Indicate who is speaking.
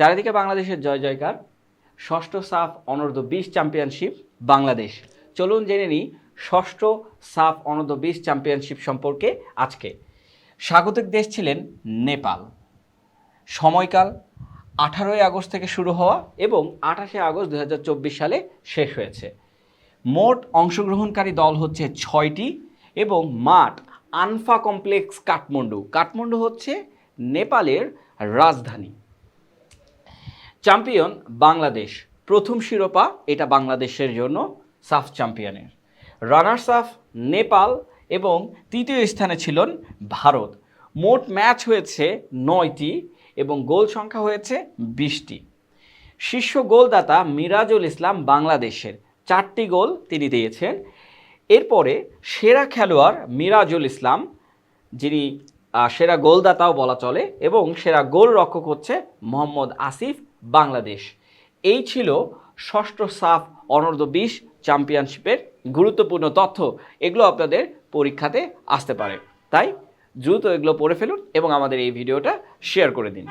Speaker 1: চারিদিকে বাংলাদেশের জয় জয়কার। ষষ্ঠ সাফ অনূর্ধ্ব বিশ চ্যাম্পিয়নশিপ বাংলাদেশ। চলুন জেনে নিই ষষ্ঠ সাফ অনূর্ধ্ব বিশ চ্যাম্পিয়নশিপ সম্পর্কে আজকে। স্বাগতিক দেশ ছিলেন নেপাল। সময়কাল আঠারোই আগস্ট থেকে শুরু হওয়া এবং আঠাশে আগস্ট দু হাজার চব্বিশ সালে শেষ হয়েছে। মোট অংশগ্রহণকারী দল হচ্ছে ছয়টি এবং মাঠ আনফা কমপ্লেক্স কাঠমান্ডু। কাঠমান্ডু হচ্ছে নেপালের রাজধানী। চ্যাম্পিয়ন বাংলাদেশ প্রথম শিরোপা, এটা বাংলাদেশের জন্য সাফ চ্যাম্পিয়নের রানার্স আপ নেপাল এবং তৃতীয় স্থানে ছিলেন ভারত। মোট ম্যাচ হয়েছে নয়টি, এবং গোল সংখ্যা হয়েছে বিশটি। শীর্ষ গোলদাতা মিরাজুল ইসলাম বাংলাদেশের। চারটি গোল তিনি দিয়েছেন। এরপরে সেরা খেলোয়াড় মিরাজুল ইসলাম, যিনি সেরা গোলদাতাও বলা চলে, এবং সেরা গোল রক্ষক হচ্ছে মোহাম্মদ আসিফ বাংলাদেশ। এই ছিল ষষ্ঠ সাফ অনর্ধ বিশ চ্যাম্পিয়নশিপের গুরুত্বপূর্ণ তথ্য। এগুলো আপনাদের পরীক্ষাতে আসতে পারে। তাই দ্রুত এগুলো পড়ে ফেলুন এবং আমাদের এই ভিডিওটা শেয়ার করে দিন।